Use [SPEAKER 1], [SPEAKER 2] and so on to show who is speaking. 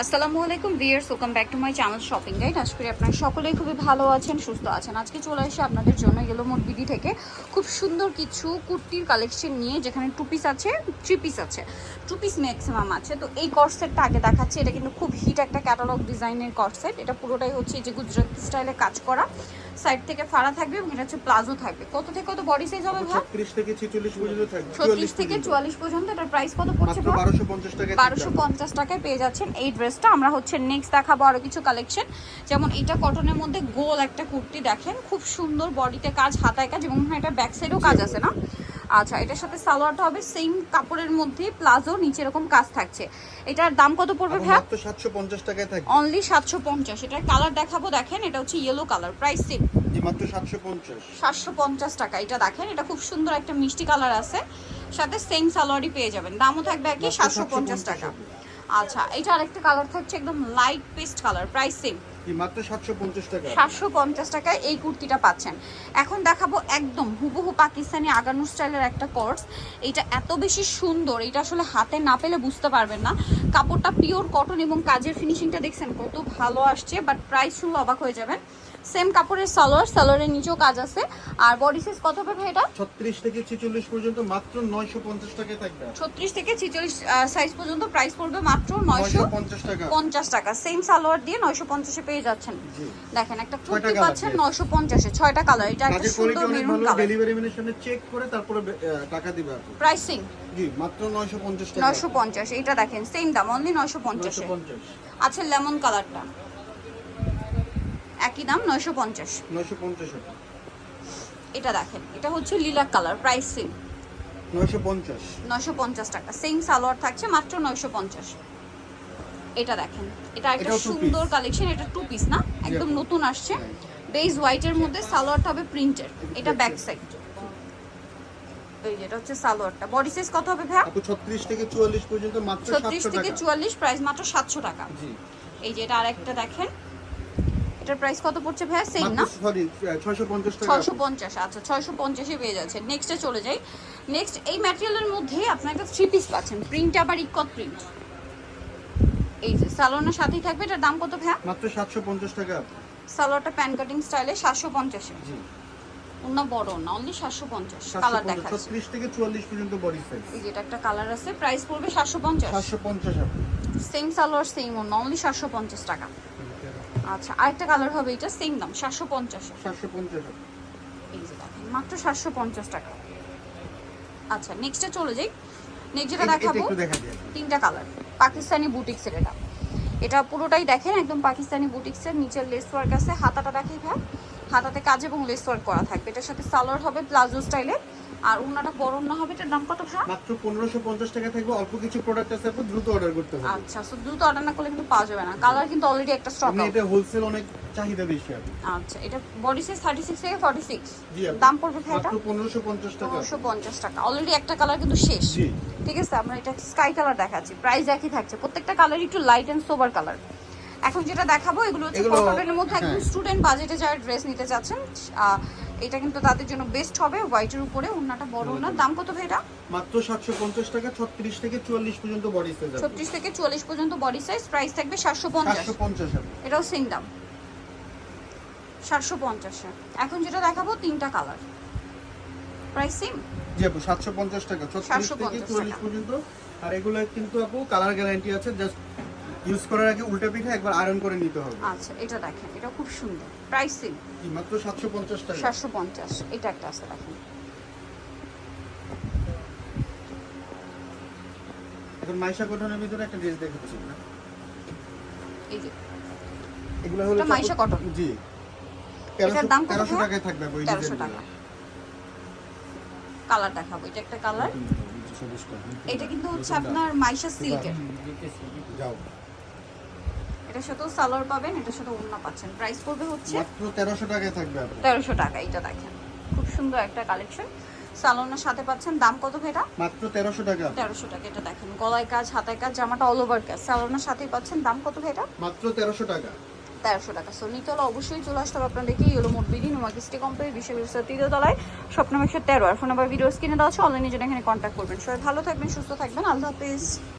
[SPEAKER 1] আসসালামু আলাইকুম viewers welcome back to my channel shopping guide. আশা করি আপনারা সকলেই খুবই ভালো আছেন সুস্থ আছেন। আজকে চলে এসে আপনাদের জন্য গেলো মোট বিডি থেকে খুব সুন্দর কিছু কুর্তির কালেকশন নিয়ে যেখানে টু পিস আছে থ্রি পিস আছে টু পিস ম্যাক্সিমাম আছে। তো এই কর্সেটটা আগে দেখাচ্ছি এটা কিন্তু খুব হিট একটা ক্যাটালগ ডিজাইনের কর্সেট এটা পুরোটাই হচ্ছে যে গুজরাটি স্টাইলে কাজ করা। সাইড থেকে ফাড়া থাকবে এবং এটা হচ্ছে প্লাজো থাকবে। কত থেকে কত বডি সাইজ হবে ভাই
[SPEAKER 2] ছত্রিশ থেকে ছেচল্লিশ পর্যন্ত থাকবে।
[SPEAKER 1] থেকে চুয়াল্লিশ পর্যন্ত। এটার প্রাইস কত পড়ছে
[SPEAKER 2] মাত্র
[SPEAKER 1] ভাই?
[SPEAKER 2] বারোশো পঞ্চাশ টাকা
[SPEAKER 1] বারোশো পঞ্চাশ টাকায় পেয়ে যাচ্ছেন এই ড্রেসটা আমরা হচ্ছে নেক্সট দেখাবো আরও কিছু কালেকশন যেমন এটা কটনের মধ্যে গোল একটা কুর্তি দেখেন খুব সুন্দর বডিতে কাজ হাতায় কাজ এবং এটা ব্যাক সাইডেও কাজ আছে না? আচ্ছা এটার সাথে সালোয়ারটা হবে সেম কাপড়ের মধ্যে প্লাজো নিচে এরকম কাজ থাকছে। এটার দাম কত পড়বে ভাই
[SPEAKER 2] মাত্র সাতশো পঞ্চাশ টাকায় থাকবে।
[SPEAKER 1] অনলি সাতশো পঞ্চাশ। এটার কালার দেখাবো দেখেন এটা হচ্ছে ইয়েলো কালার প্রাইস সেম
[SPEAKER 2] জি মাত্র সাতশো পঞ্চাশ।
[SPEAKER 1] সাতশো পঞ্চাশ টাকা এটা দেখেন এটা খুব সুন্দর একটা মিষ্টি কালার আছে। সাথে সেম সালোয়ারই পেয়ে যাবেন। দামও থাকবে সাতশো পঞ্চাশ
[SPEAKER 2] 750
[SPEAKER 1] টাকা।
[SPEAKER 2] টাকা।
[SPEAKER 1] আচ্ছা এটা আরেকটা কালার থাকছে একদম light paste colour price same
[SPEAKER 2] মাত্র টাকা?
[SPEAKER 1] টাকায় এই কুর্তিটা পাচ্ছেন। এখন দেখাবো একদম হুবহু পাকিস্তানি স্টাইলের একটা কোর্স এটা এত বেশি সুন্দর এটা আসলে হাতে না পেলে বুঝতে পারবেন না। কাপড়টা পিওর কটন এবং কাজের ফিনিশিংটা দেখছেন কত ভালো আসছে বাট প্রাইস শুনলে অবাক হয়ে যাবেন। সেম কাপড়ের সালোয়ার সালোয়ারের নিচেও কাজ আছে। আর বডি সাইজ কত হবে ভাই এটা
[SPEAKER 2] ছত্রিশ থেকে ছেচল্লিশ পর্যন্ত মাত্র নয়শো পঞ্চাশ টাকায় থাকবে।
[SPEAKER 1] ছত্রিশ থেকে ছিচল্লিশ সাইজ পর্যন্ত প্রাইস পড়বে মাত্র নয়শো
[SPEAKER 2] নয়শো পঞ্চাশ টাকা।
[SPEAKER 1] পঞ্চাশ টাকা। সেম সালোয়ার দিয়ে নয়শো পঞ্চাশে পেয়ে যাচ্ছেন। দেখেন একটা কুর্তি পাচ্ছেন
[SPEAKER 2] দিয়ে।
[SPEAKER 1] নয়শো পঞ্চাশে। ছয়টা কালার এটা একটা সুন্দর মেরুন কালার
[SPEAKER 2] ডেলিভারি ম্যানের সামনে চেক করে তারপরে টাকা দিবে আপনি।
[SPEAKER 1] প্রাইসিং
[SPEAKER 2] জি মাত্র নয়শো পঞ্চাশ টাকা।
[SPEAKER 1] নয়শো পঞ্চাশ এটা দেখেন সেম দাম অনলি নয়শো
[SPEAKER 2] নয়শো
[SPEAKER 1] পঞ্চাশে।
[SPEAKER 2] পঞ্চাশ
[SPEAKER 1] আচ্ছা লেমন কালারটা একই দাম নয়শো পঞ্চাশ।
[SPEAKER 2] নয়শো পঞ্চাশ
[SPEAKER 1] এটা দেখেন এটা হচ্ছে লিলাক কালার প্রাইস সেম
[SPEAKER 2] নয়শো পঞ্চাশ।
[SPEAKER 1] নয়শো পঞ্চাশ টাকা সেম সালোয়ার থাকছে মাত্র নয়শো পঞ্চাশ। এটা দেখেন এটা একটা সুন্দর কালেকশন এটা টু পিস না? একদম নতুন আসছে। বেজ হোয়াইটের মধ্যে সালোয়ারটা হবে প্রিন্টের এটা ব্যাক সাইড এই যে এটা হচ্ছে সালোয়ারটা। বডি সাইজ কত হবে ভাইয়া?
[SPEAKER 2] আপু ছত্রিশ থেকে চুয়াল্লিশ পর্যন্ত মাত্র
[SPEAKER 1] ছত্রিশ
[SPEAKER 2] সাতশো
[SPEAKER 1] থেকে
[SPEAKER 2] টাকা।
[SPEAKER 1] চুয়াল্লিশ প্রাইস মাত্র সাতশো টাকা।
[SPEAKER 2] জি।
[SPEAKER 1] এই যে এটা আরেকটা দেখেন। এটার প্রাইস কত পড়ছে ভাইয়া? সেম না?
[SPEAKER 2] সরি টাকা।
[SPEAKER 1] আচ্ছা পেয়ে যাচ্ছে নেক্সটে চলে যাই। নেক্সট এই ম্যাটেরিয়ালের মধ্যে একটা থ্রি পিস পাচ্ছেন। প্রিন্ট আবার প্রিন্ট এই যে সালোয়ারের সাথেই থাকবে এটার দাম কত ভাইয়া?
[SPEAKER 2] মাত্র সাতশো পঞ্চাশ টাকা।
[SPEAKER 1] সালোয়ারটা প্যান কাটিং স্টাইলে সাতশো পঞ্চাশে
[SPEAKER 2] জি।
[SPEAKER 1] ওনা বড় না অনলি সাতশো পঞ্চাশ।
[SPEAKER 2] সাতশো
[SPEAKER 1] কালার
[SPEAKER 2] পঞ্চাশ
[SPEAKER 1] দেখাচ্ছে।
[SPEAKER 2] থেকে চুয়াল্লিশ পর্যন্ত বডি সাইজ
[SPEAKER 1] এই যে এটা একটা কালার আছে। প্রাইস পড়বে সেম সালোয়ার সেম ওনা অনলি সাতশো পঞ্চাশ টাকা। আচ্ছা আরেকটা কালার হবে এটা সেম দাম সাতশো পঞ্চাশ।
[SPEAKER 2] সাতশো পঞ্চাশ
[SPEAKER 1] এই যে দেখেন মাত্র সাতশো পঞ্চাশ টাকা। আচ্ছা নেক্সটে চলে যাই। নেক্সট যেটা দেখাবো তিনটা কালার পাকিস্তানি বুটিক্সের এটা। এটা পুরোটাই দেখেন একদম পাকিস্তানি বুটিক্সের নিচের লেস ওয়ার্ক আছে হাতাটা দেখে ভাই। হাতাতে কাজ এবং লেস ওয়ার্ক করা থাকবে। এটার সাথে সালোয়ার হবে প্লাজো স্টাইলে। আর ওনাটা বড় না হবে এটার দাম কত ভাই
[SPEAKER 2] মাত্র পনেরোশো পঞ্চাশ টাকা থাকবে অল্প কিছু প্রোডাক্ট আছে আপু দ্রুত অর্ডার করতে হবে।
[SPEAKER 1] আচ্ছা সো দ্রুত অর্ডার না করলে কিন্তু পাওয়া যাবে না। কালার কিন্তু অলরেডি একটা স্টক
[SPEAKER 2] আপনি এটা হোলসেল অনেক চাহিদা বেশি আপু
[SPEAKER 1] আচ্ছা এটা বডি সাইজ থার্টি সিক্স থেকে ফর্টি সিক্স
[SPEAKER 2] জি আপু
[SPEAKER 1] দাম পড়বে ভাই এটা?
[SPEAKER 2] মাত্র পনেরোশো পঞ্চাশ টাকা।
[SPEAKER 1] পনেরোশো পঞ্চাশ টাকা। অলরেডি একটা কালার কিন্তু শেষ। ঠিক আছে আমরা এটা স্কাই কালার দেখাচ্ছি। প্রাইস একই থাকছে। প্রত্যেকটা কালার একটু লাইট এন্ড সোবার কালার এখন যেটা দেখাবো এগুলো হচ্ছে কটনের মধ্যে একদম
[SPEAKER 2] হ্যাঁ।
[SPEAKER 1] স্টুডেন্ট বাজেটে যারা ড্রেস নিতে চাচ্ছেন এটা কিন্তু তাদের জন্য বেস্ট হবে হোয়াইটের উপরে ওনাটা বড় না দাম কত ভাই এটা
[SPEAKER 2] মাত্র সাতশো পঞ্চাশ টাকা ছত্রিশ থেকে চুয়াল্লিশ পর্যন্ত বডি সাইজ আপু
[SPEAKER 1] ছত্রিশ থেকে চুয়াল্লিশ পর্যন্ত বডি সাইজ প্রাইস থাকবে সাতশো পঞ্চাশ।
[SPEAKER 2] সাতশো পঞ্চাশ আপু
[SPEAKER 1] এটাও সেম দাম। সাতশো পঞ্চাশে এখন যেটা দেখাবো তিনটা কালার প্রাইস সেম
[SPEAKER 2] জি আপু সাতশো পঞ্চাশ টাকা ছত্রিশ
[SPEAKER 1] 750
[SPEAKER 2] থেকে চুয়াল্লিশ
[SPEAKER 1] টাকা।
[SPEAKER 2] পর্যন্ত। আর এগুলো কিন্তু আপু কালার গ্যারান্টি আছে জাস্ট ইউজ করার আগে উল্টা পিঠা একবার আয়রন করে নিতে হবে।
[SPEAKER 1] আচ্ছা এটা দেখেন এটা খুব সুন্দর। প্রাইস
[SPEAKER 2] জি, মাত্র সাতশো পঞ্চাশ টাকা।
[SPEAKER 1] সাতশো পঞ্চাশ এটা একটা আছে দেখেন।
[SPEAKER 2] এখন মাইশা কটনের ভিতরে একটা ড্রেস দেখাচ্ছি না
[SPEAKER 1] এই যে
[SPEAKER 2] এগুলো হলো
[SPEAKER 1] মাইশা কটন।
[SPEAKER 2] জি।
[SPEAKER 1] এটার দাম কত
[SPEAKER 2] তেরোশো
[SPEAKER 1] ভাইয়া?
[SPEAKER 2] টাকায় থাকবে আপু এই
[SPEAKER 1] টাকা। কালার দেখাবো এটা একটা কালার এটা কিন্তু হচ্ছে আপনার মাইশা সিল্কের
[SPEAKER 2] যাও।
[SPEAKER 1] এটার সাথেও সালোয়ার পাবেন এটার সাথে ওড়না পাচ্ছেন। প্রাইস পড়বে হচ্ছে
[SPEAKER 2] মাত্র তেরোশো টাকায় থাকবে আপু
[SPEAKER 1] তেরোশো টাকা এটা দেখেন। খুব সুন্দর একটা কালেকশন সালোয়ারের সাথে পাচ্ছেন দাম কত ভাইটা?
[SPEAKER 2] মাত্র তেরোশো টাকা।
[SPEAKER 1] তেরোশো টাকা এটা দেখেন। গলায় কাজ হাতায় কাজ জামাটা অল ওভার কাজ। সালোয়ারের সাথেই পাচ্ছেন দাম কত ভাইটা?
[SPEAKER 2] মাত্র তেরোশো টাকা।
[SPEAKER 1] তেরোশো টাকা। সো নিতলা অবশ্যই চলে আসতে হবে আপনাদেরকে ইয়েলো মোট বিডি নোমাকিস্টি কোম্পানি বিশ্ববিদ্যালয় তৃতীয় তলায় স্বপ্ন একশো তেরো। আর ফোন নাম্বার ভিডিওস কিনে দেওয়া আছে। অনলাইনে জন্য এখানে কন্ট্যাক্ট করবেন। সবাই ভালো থাকবেন সুস্থ থাকবেন। আল্লাহ হাফিজ।